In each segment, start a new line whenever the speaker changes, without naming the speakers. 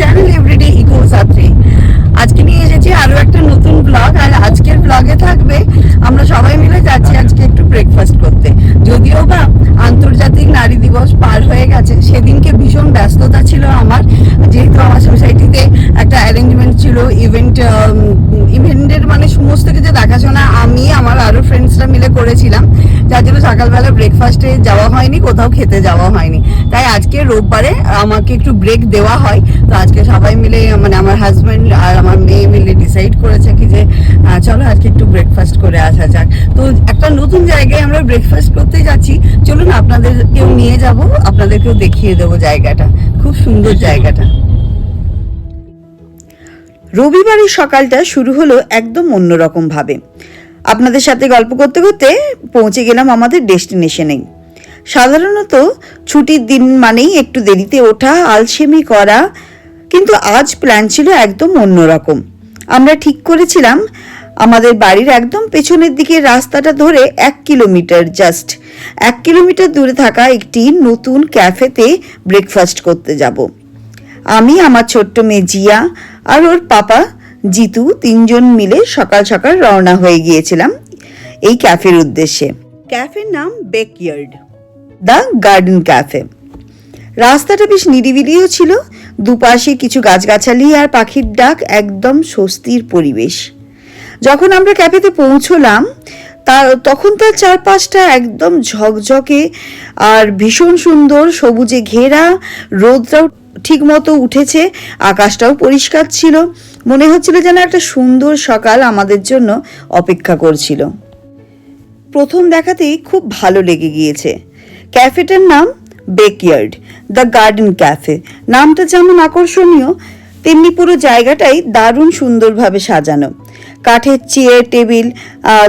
Channel everyday eco সাথী আজকে নিয়ে এসেছি আরও একটা নতুন ব্লগ আর আজকের ব্লগে থাকবে আমরা সবাই মিলে যাচ্ছি আজকে একটু ব্রেকফাস্ট করতে। যদিও বা আন্তর্জাতিক নারী দিবস পার হয়ে গেছে, সেদিনকে ভীষণ ব্যস্ততা ছিল আমার। যেহেতু আমার সোসাইটিতে একটা অ্যারেঞ্জমেন্ট ছিল ইভেন্ট ইভেন্টের মানে সমস্ত কিছু দেখাশোনা আমি আমার আরও ফ্রেন্ডসরা মিলে করেছিলাম। যার জন্য সকালবেলা ব্রেকফাস্টে যাওয়া হয়নি কোথাও খেতে যাওয়া হয়নি। তাই আজকে রোববারে আমাকে একটু ব্রেক দেওয়া হয়। তো আজকে সবাই মিলে মানে আমার হাজব্যান্ড আর আমার মেয়ে মিলে ডিসাইড করেছে কি যে চলো আজকে একটু ব্রেকফাস্ট করে আসা যাক। তো একটা নতুন জায়গায় আমরা ব্রেকফাস্ট করতে যাচ্ছি। চলুন আপনাদেরকেও নিয়ে যাব আপনাদেরকেও দেখিয়ে দেবো জায়গাটা। খুব সুন্দর জায়গাটা। রবিবারের সকালটা শুরু হলো একদম অন্যরকম ভাবে। আপনাদের সাথে গল্প করতে করতে পৌঁছে গেলাম আমাদের ডেস্টিনেশনেই সাধারণত ছুটির দিন মানেই একটু দেরিতে ওঠা, আলসেমি করা, কিন্তু আজ প্ল্যান ছিল একদম অন্যরকম। আমরা ঠিক করেছিলাম, আমাদের বাড়ির একদম পেছনের দিকে রাস্তাটা ধরে এক কিলোমিটার জাস্ট এক কিলোমিটার দূরে থাকা একটি নতুন ক্যাফেতে ব্রেকফাস্ট করতে যাব। আমি, আমার ছোট্ট মেয়ে জিয়া আর ওর পাপা জিতু তিনজন মিলে সকাল সকাল রওনা হয়ে গিয়েছিলাম এই ক্যাফের উদ্দেশ্যে। ক্যাফের নাম বেকইয়ার্ড, দ্য গার্ডেন ক্যাফে। রাস্তাটা বেশ নিরিবিলিও ছিল, দুপাশে কিছু গাছগাছালি আর পাখির ডাক, একদম স্বস্তির পরিবেশ। যখন আমরা ক্যাফেতে পৌঁছলাম, তা তখন তার চারপাশটা একদম ঝকঝকে আর ভীষণ সুন্দর সবুজে ঘেরা রোদটাও ঠিক মতো উঠেছে, আকাশটাও পরিষ্কার ছিল। মনে হচ্ছিল যেন একটা সুন্দর সকাল আমাদের জন্য অপেক্ষা করছিল। প্রথম দেখাতেই খুব ভালো লেগে গিয়েছে। ক্যাফেটার নাম বেকইয়ার্ড, দ্য গার্ডেন ক্যাফে। নামটা যেমন আকর্ষণীয়, তেমনি পুরো জায়গাটাই দারুণ সুন্দরভাবে সাজানো। কাঠের চেয়ার টেবিল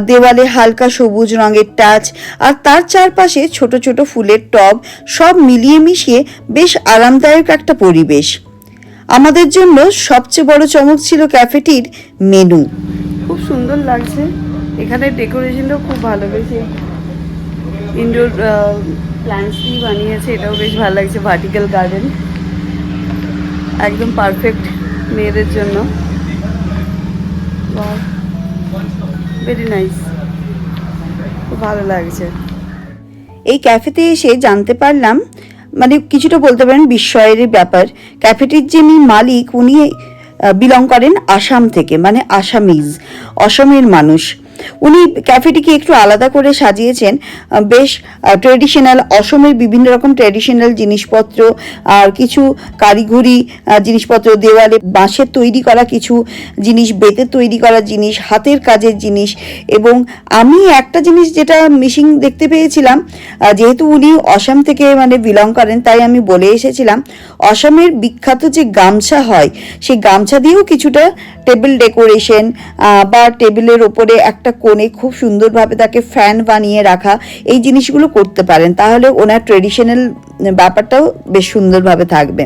দেওয়ালে হালকা সবুজ রঙের টাচ আর তার চারপাশে ছোট ছোট ফুলের টব সব মিলিয়ে মিশিয়ে বেশ আরামদায়ক একটা পরিবেশ। আমাদের জন্য সবচেয়ে বড় চমক ছিল ক্যাফেটির মেনু খুব সুন্দর লাগছে। এখানে ডেকোরেশনটাও খুব ভালো, বেশি ইনডোর প্ল্যান্টস দিয়ে বানিয়েছে, এটাও বেশ ভালো লাগছে ভার্টিক্যাল গার্ডেন একদম পারফেক্ট মেয়েদের জন্য। ভেরি নাইস খুব ভালো লাগছে। এই ক্যাফেতে এসে জানতে পারলাম মানে কিছুটা বলতে পারেন বিস্ময়ের ব্যাপার। ক্যাফেটির যিনি মালিক, উনি বিলং করেন আসাম থেকে মানে আসামিজ, অসমের মানুষ। উনি ক্যাফেটিকে একটু আলাদা করে সাজিয়েছেন বেশ ট্রেডিশনাল অসমের বিভিন্ন রকম ট্রেডিশনাল জিনিসপত্র আর কিছু কারিগরি জিনিসপত্র, দেওয়ালে বাঁশের তৈরি করা কিছু জিনিস, বেতের তৈরি করা জিনিস, হাতের কাজের জিনিস এবং আমি একটা জিনিস যেটা মিসিং দেখতে পেয়েছিলাম যেহেতু উনি অসম থেকে মানে বিলং করেন, তাই আমি বলে এসেছিলাম, অসমের বিখ্যাত যে গামছা হয়, সেই গামছা দিয়েও কিছুটা টেবিল ডেকোরেশন বা টেবিলের ওপরে একটা কোণে খুব সুন্দরভাবে তাকে ফ্যান বানিয়ে রাখা এই জিনিসগুলো করতে পারেন। তাহলে ওনার ট্রেডিশনাল ব্যাপারটাও বেশ সুন্দরভাবে থাকবে।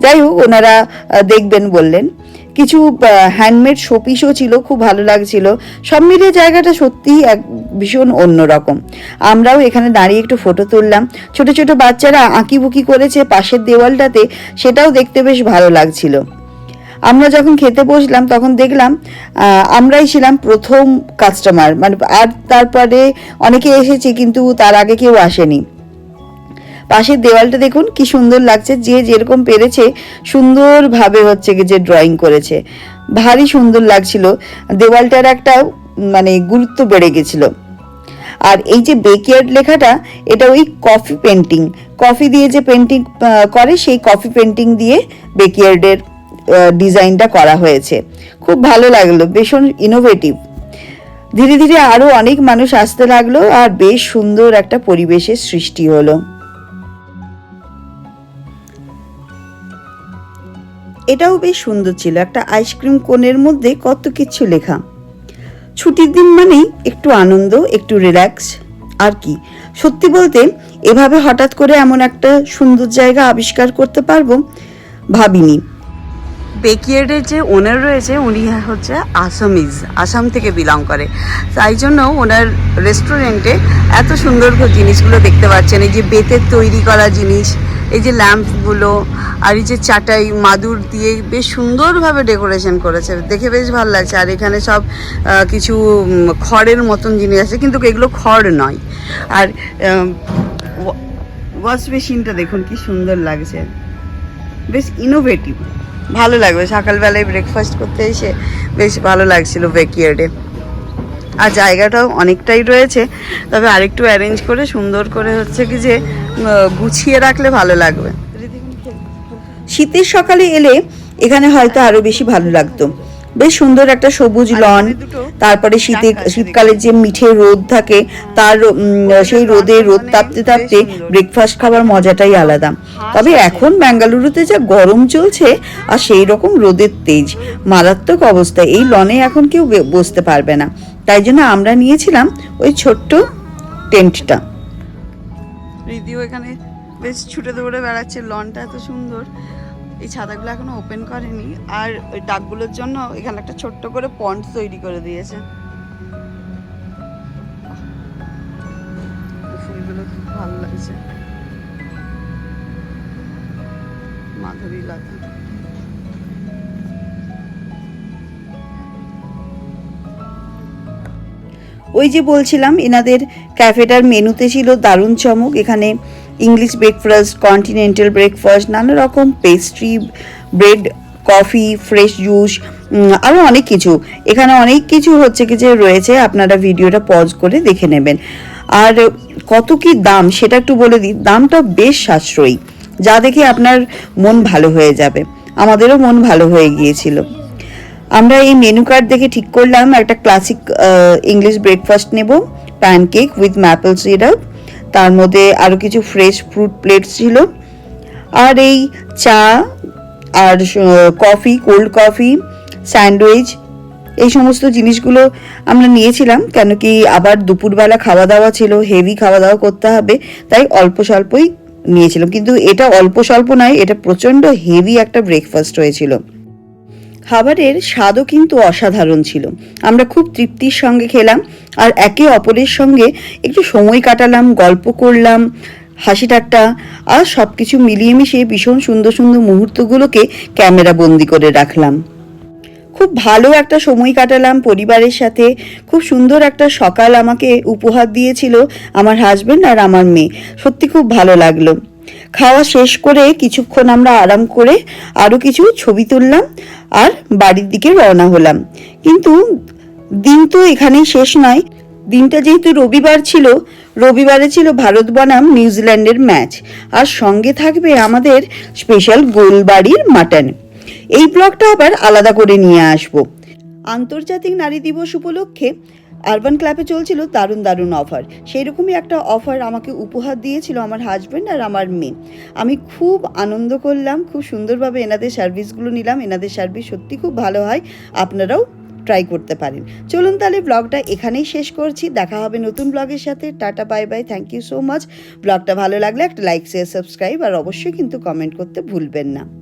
যাই হোক, ওনারা দেখবেন বললেন। কিছু হ্যান্ডমেড শোপিসও ছিল, খুব ভালো লাগছিল। সব মিলিয়ে জায়গাটা সত্যিই এক ভীষণ অন্যরকম। আমরাও এখানে দাঁড়িয়ে একটু ফটো তুললাম। ছোট ছোট বাচ্চারা আঁকিবুকি করেছে পাশের দেওয়ালটাতে, সেটাও দেখতে বেশ ভালো লাগছিল। আমরা যখন খেতে বসলাম, তখন দেখলাম আমরাই ছিলাম প্রথম কাস্টমার মানে আর তারপরে অনেকে এসেছে কিন্তু তার আগে কেউ আসেনি। পাশের দেওয়ালটা দেখুন, কি সুন্দর লাগছে, যে যেরকম পেরেছে, সুন্দরভাবে হচ্ছে যে ড্রয়িং করেছে। ভারী সুন্দর লাগছিল, দেওয়ালটার একটা মানে গুরুত্ব বেড়ে গেছিল। আর এই যে বেকিয়ার্ড লেখাটা, এটা ওই কফি পেন্টিং কফি দিয়ে যে পেন্টিং করে, সেই কফি পেন্টিং দিয়ে বেকিয়ার্ডের ডিজাইনটা করা হয়েছে। খুব ভালো লাগল, ভীষণ ইনোভেটিভ ধীরে ধীরে আরও অনেক মানুষ আসতে লাগল আর বেশ সুন্দর একটা পরিবেশের সৃষ্টি হলো। এটাও বেশ সুন্দর ছিল, একটা আইসক্রিম কোনের মধ্যে কত কিছু লেখা। ছুটির দিন মানেই একটু আনন্দ, একটু রিল্যাক্স আর কি। সত্যি বলতে, এভাবে হঠাৎ করে এমন একটা সুন্দর জায়গা আবিষ্কার করতে পারব, ভাবিনি। বেকিয়ার্ডের যে ওনার রয়েছে, উনি হচ্ছে আসামিজ আসাম থেকে বিলং করে। তাই জন্য ওনার রেস্টুরেন্টে এত সুন্দর জিনিসগুলো দেখতে পাচ্ছেন। এই যে বেতের তৈরি করা জিনিস, এই যে ল্যাম্পগুলো, আর এই যে চাটাই, মাদুর দিয়ে বেশ সুন্দরভাবে ডেকোরেশন করেছে। দেখে বেশ ভালো লাগছে। আর এখানে সব কিছু খড়ের মতন জিনিস আছে, কিন্তু এগুলো খড় নয়। আর ওয়াশ মেশিনটা দেখুন কি সুন্দর লাগছে। বেশ ইনোভেটিভ ভালো লাগবে। সকালবেলায় ব্রেকফাস্ট করতে এসে বেশ ভালো লাগছিল ব্যাকইয়ার্ডে আর জায়গাটাও অনেকটাই রয়েছে তবে আরেকটু অ্যারেঞ্জ করে সুন্দর করে হচ্ছে কি যে গুছিয়ে রাখলে ভালো লাগবে। শীতের সকালে এলে এখানে হয়তো আরও বেশি ভালো লাগতো। বেশ সুন্দর একটা সবুজ লন। তারপরে শীতে শীতকালে যে মিঠে রোদ থাকে তার সেই রোদে রোদ তাপতে তাপতে ব্রেকফাস্ট খাবার মজাটাই আলাদা। তবে এখন বেঙ্গালুরুতে যা গরম চলছে আর সেই রকম রোদের তেজ মারাত্মক অবস্থা। এই লনে এখন কেউ বসতে পারবে না। তাই জন্য আমরা নিয়েছিলাম ওই ছোট্ট টেন্টটা। রিদিও এখানে বেশ ছুটে দৌড়ে বেড়াচ্ছে লনটা এত সুন্দর। এই ছাতাগুলো এখনও ওপেন করেনি। আর ওই ডাকগুলোর জন্য এখানে একটা ছোট্ট করে পন্ড তৈরি করে দিয়েছে। ফুলগুলো খুব ভালো লাগছে। মাধুরী ওই যে বলছিলাম, এনাদের ক্যাফেটার মেনুতে ছিল দারুণ চমক। এখানে ইংলিশ ব্রেকফাস্ট কন্টিনেন্টাল ব্রেকফাস্ট নানা রকম pastry bread coffee fresh juice আরও অনেক কিছু। এখানে অনেক কিছু হচ্ছে কি যে রয়েছে, আপনারা ভিডিওটা পজ করে দেখে নেবেন। আর কত কি দাম, সেটা একটু বলে দিই, দামটা বেশ সাশ্রয়ী। যা দেখে আপনার মন ভালো হয়ে যাবে। আমাদেরও মন ভালো হয়ে গিয়েছিল। আমরা এই মেনু কার্ড দেখে ঠিক করলাম, একটা ক্লাসিক ইংলিশ ব্রেকফাস্ট নেব প্যানকেক উইথ ম্যাপল সিরাপ তার মধ্যে আরও কিছু ফ্রেশ ফ্রুট প্লেটস ছিল। আর এই চা আর কফি কোল্ড কফি স্যান্ডউইচ এই সমস্ত জিনিসগুলো আমরা নিয়েছিলাম কেন কি আবার দুপুরবেলা খাওয়া দাওয়া ছিল হেভি খাওয়া দাওয়া করতে হবে, তাই অল্প স্বল্পই নিয়েছিলাম। কিন্তু এটা অল্প স্বল্প নয়, এটা প্রচণ্ড হেভি একটা ব্রেকফাস্ট হয়েছিল। খাবারের স্বাদও কিন্তু অসাধারণ ছিল। আমরা খুব তৃপ্তির সঙ্গে খেলাম আর একে অপরের সঙ্গে একটু সময় কাটালাম, গল্প করলাম, হাসি ঠাট্টা আর সব কিছু মিলিয়ে মিশিয়ে ভীষণ সুন্দর সুন্দর মুহূর্তগুলোকে ক্যামেরা বন্দি করে রাখলাম। খুব ভালো একটা সময় কাটালাম পরিবারের সাথে। খুব সুন্দর একটা সকাল আমাকে উপহার দিয়েছিল আমার হাজবেন্ড আর আমার মেয়ে। সত্যি খুব ভালো লাগল। খাওয়া শেষ করে কিছুক্ষণ আমরা আরাম করে আরও কিছু ছবি তুললাম আর বাড়ির দিকে রওনা হলাম। কিন্তু দিন তো এখানেই শেষ নয়। দিনটা যেহেতু রবিবার ছিল, রবিবারে ছিল ভারত বনাম নিউজিল্যান্ডের ম্যাচ। আর সঙ্গে থাকবে আমাদের স্পেশাল গোলবাড়ির মাটন। এই ব্লগটা আবার আলাদা করে নিয়ে আসব। আন্তর্জাতিক নারী দিবস উপলক্ষে আরবান ক্লাবে চলছিল দারুণ দারুণ অফার সেই রকমই একটা অফার আমাকে উপহার দিয়েছিল আমার হাজব্যান্ড আর আমার মেয়ে। আমি খুব আনন্দ করলাম, খুব সুন্দরভাবে এনাদের সার্ভিসগুলো নিলাম। এনাদের সার্ভিস সত্যি খুব ভালো হয়, আপনারাও ট্রাই করতে পারেন। চলুন তাহলে ব্লগটা এখানেই শেষ করছি। দেখা হবে নতুন ব্লগের সাথে। Tata bye bye thank you so much ব্লগটা ভালো লাগলে একটা লাইক শেয়ার সাবস্ক্রাইব আর অবশ্যই কিন্তু কমেন্ট করতে ভুলবেন না।